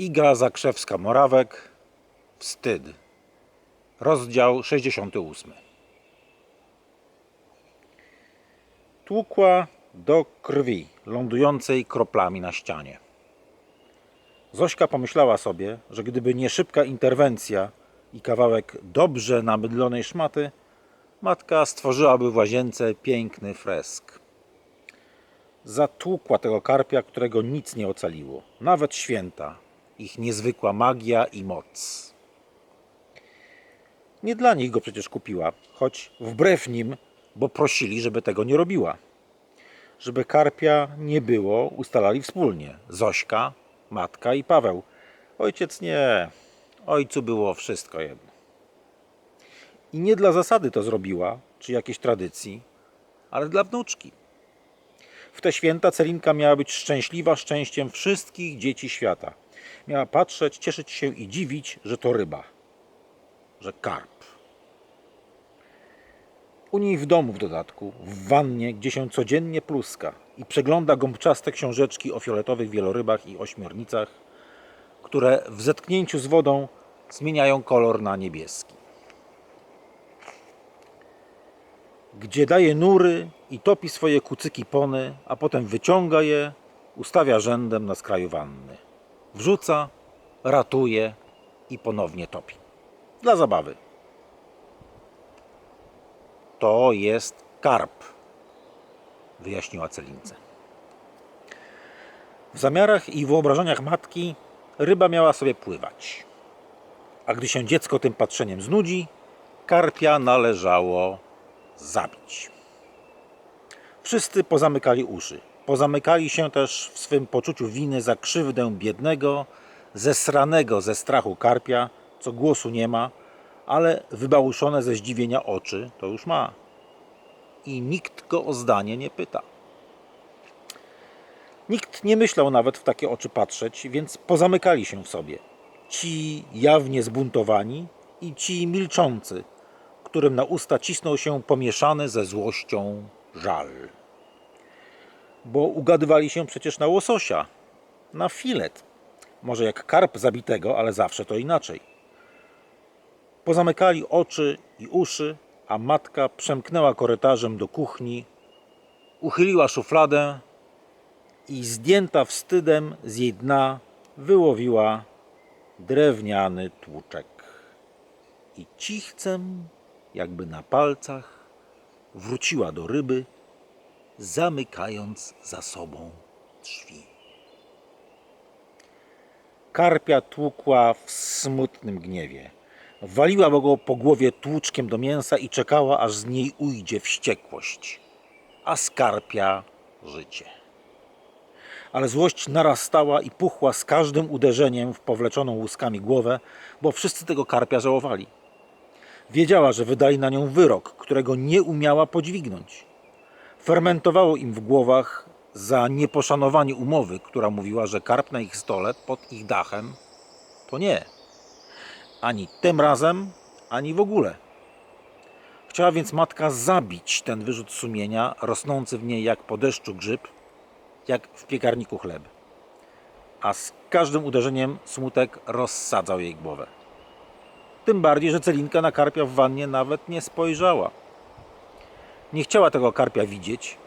Iga Zakrzewska-Morawek Wstyd Rozdział 68 Tłukła do krwi lądującej kroplami na ścianie. Zośka pomyślała sobie, że gdyby nie szybka interwencja i kawałek dobrze namydlonej szmaty, matka stworzyłaby w łazience piękny fresk. Zatłukła tego karpia, którego nic nie ocaliło, nawet święta, ich niezwykła magia i moc. Nie dla nich go przecież kupiła, choć wbrew nim, bo prosili, żeby tego nie robiła. Żeby karpia nie było, ustalali wspólnie. Zośka, matka i Paweł. Ojciec nie. Ojcu było wszystko jedno. I nie dla zasady to zrobiła, czy jakiejś tradycji, ale dla wnuczki. W te święta Celinka miała być szczęśliwa szczęściem wszystkich dzieci świata. Miała patrzeć, cieszyć się i dziwić, że to ryba, że karp. U niej w domu w dodatku, w wannie, gdzie się codziennie pluska i przegląda gąbczaste książeczki o fioletowych wielorybach i ośmiornicach, które w zetknięciu z wodą zmieniają kolor na niebieski. Gdzie daje nury i topi swoje kucyki pony, a potem wyciąga je, ustawia rzędem na skraju wanny. Wrzuca, ratuje i ponownie topi. Dla zabawy. To jest karp, wyjaśniła Celince. W zamiarach i wyobrażeniach matki ryba miała sobie pływać. A gdy się dziecko tym patrzeniem znudzi, karpia należało zabić. Wszyscy pozamykali uszy. Pozamykali się też w swym poczuciu winy za krzywdę biednego, zesranego ze strachu karpia, co głosu nie ma, ale wybałuszone ze zdziwienia oczy to już ma. I nikt go o zdanie nie pyta. Nikt nie myślał nawet w takie oczy patrzeć, więc pozamykali się w sobie. Ci jawnie zbuntowani i ci milczący, którym na usta cisnął się pomieszany ze złością żal. Bo ugadywali się przecież na łososia, na filet. Może jak karp zabitego, ale zawsze to inaczej. Pozamykali oczy i uszy, a matka przemknęła korytarzem do kuchni, uchyliła szufladę i zdjęta wstydem z jej dna wyłowiła drewniany tłuczek. I cichcem, jakby na palcach, wróciła do ryby, zamykając za sobą drzwi. Karpia tłukła w smutnym gniewie. Waliła go po głowie tłuczkiem do mięsa i czekała, aż z niej ujdzie wściekłość, a skarpia życie. Ale złość narastała i puchła z każdym uderzeniem w powleczoną łuskami głowę, bo wszyscy tego karpia żałowali. Wiedziała, że wydali na nią wyrok, którego nie umiała podźwignąć. Fermentowało im w głowach za nieposzanowanie umowy, która mówiła, że karp na ich stole pod ich dachem to nie. Ani tym razem, ani w ogóle. Chciała więc matka zabić ten wyrzut sumienia, rosnący w niej jak po deszczu grzyb, jak w piekarniku chleb. A z każdym uderzeniem smutek rozsadzał jej głowę. Tym bardziej, że Celinka na karpia w wannie nawet nie spojrzała. Nie chciała tego karpia widzieć.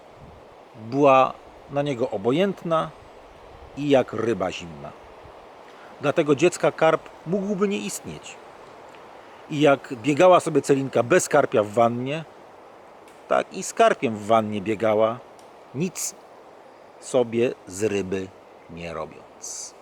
Była na niego obojętna i jak ryba zimna. Dlatego dziecka karp mógłby nie istnieć. I jak biegała sobie Celinka bez karpia w wannie, tak i z karpiem w wannie biegała, nic sobie z ryby nie robiąc.